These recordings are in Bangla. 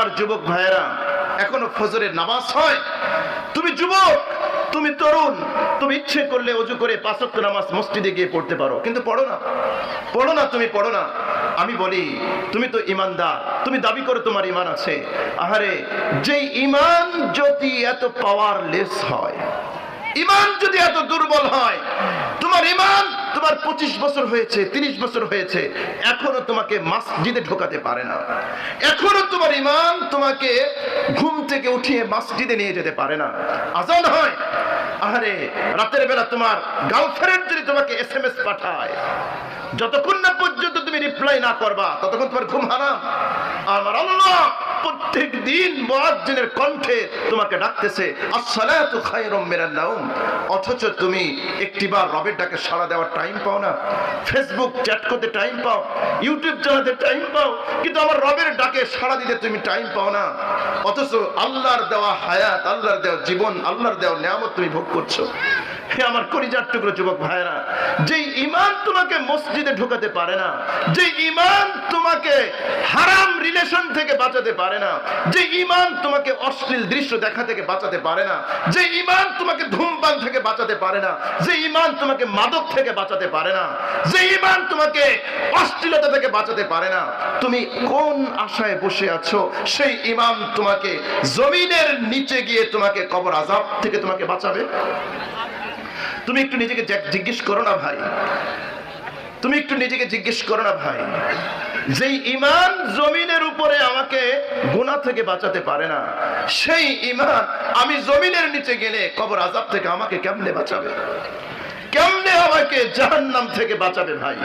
আমার যুবক ভাইয়েরা, এখনও ফজরের নামাজ হয়। তুমি যুবক, তুমি তরুণ, তুমি ইচ্ছে করলে অজু করে পাঁচক্ত নামাজ মসজিদে গিয়ে পড়তে পারো। কিন্তু পড়ো না। পড়ো না তুমি, পড়ো না। আমি বলি, তুমি তো ইমানদার, তুমি দাবি করো তোমার ইমান আছে। আহারে যে ইমান যদি এত পাওয়ারলেস হয়, ইমান যদি এত দুর্বল হয় পঁচিশ বছর হয়েছে, তিরিশ বছর হয়েছে, এখনও তোমাকে মসজিদে ঢোকাতে পারে না। এখনও তোমার ইমান তোমাকে ঘুম থেকে উঠিয়ে মসজিদে নিয়ে যেতে পারে না। আজান হয়। আরে রাতের বেলা তোমার গার্লফ্রেন্ড যদি তোমাকে এস এম এস পাঠায়, যতক্ষণ না পর্যন্ত তুমি রিপ্লাই না করবা, ততক্ষণ তোমার ঘুম হারাম। আমার আল্লাহ প্রত্যেক দিন মুয়াজ্জিনের কণ্ঠে তোমাকে ডাকতেছে, আসসালাতু খায়রুম মিনান নাওম। অথচ তুমি একটিবার রবের ডাকে সাড়া দেওয়ার টাইম পাও না। ফেসবুক চ্যাট করতে টাইম পাও ইউটিউব চালাতে টাইম পাও, কিন্তু আমার রবের ডাকে সাড়া দিতে তুমি টাইম পাও না। অথচ আল্লাহর দেওয়া হায়াত, আল্লাহর দেওয়া জীবন, আল্লাহর দেওয়া নিয়ামত তুমি ভোগ করছ। হে আমার কলিজার টুকরো যুবক ভাইরা যে ইমান তোমাকে মসজিদে ঢোকাতে পারে না যে ইমান তোমাকে হারাম রিলেশন থেকে বাঁচাতে পারে না যে ইমান তোমাকে অশ্লীল দৃশ্য দেখা থেকে বাঁচাতে পারে না যে ইমান তোমাকে ধূমপান থেকে বাঁচাতে পারে না যে ইমান তোমাকে মাদক থেকে বাঁচাতে পারে না যে ইমান তোমাকে অশ্লীলতা থেকে বাঁচাতে পারে না, তুমি কোন আশায় বসে আছো? সেই ইমান তোমাকে জমিনের নিচে গিয়ে তোমাকে কবর আজাব থেকে তোমাকে বাঁচাবে? তুমি একটু নিজেকে জিজ্ঞেস করো না ভাই। তুমি একটু নিজেকে জিজ্ঞেস করো না ভাই। যেই ইমান জমিনের উপরে আমাকে গুনা থেকে বাঁচাতে পারে না, সেই ইমান আমি জমিনের নিচে গেলে কবর আজাব থেকে আমাকে কেমনে বাঁচাবে? কেমনে আমাকে জাহান্নাম থেকে বাঁচাবে ভাই?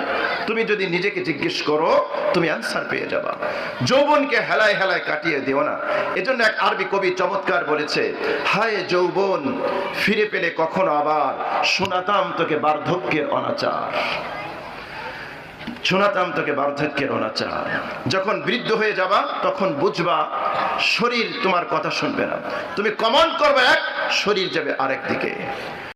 তুমি যদি নিজেকে জিজ্ঞেস করো, তুমি অ্যান্সার পেয়ে যাবা। যৌবনকে হেলায় হেলায় কাটিয়ে দিও না। এজন্য এক আরবি কবি চমৎকার বলেছে, হায় যৌবন, ফিরে পেলে কখনো আবার শোনাতাম তোকে বার্ধক্যের অনাচার। শোনাতাম তোকে বার্ধক্যের অনাচার। যখন বৃদ্ধ হয়ে যাবা, তখন বুঝবা শরীর তোমার কথা শুনবে না। তুমি কমান্ড করবে এক, শরীর যাবে আরেক দিকে।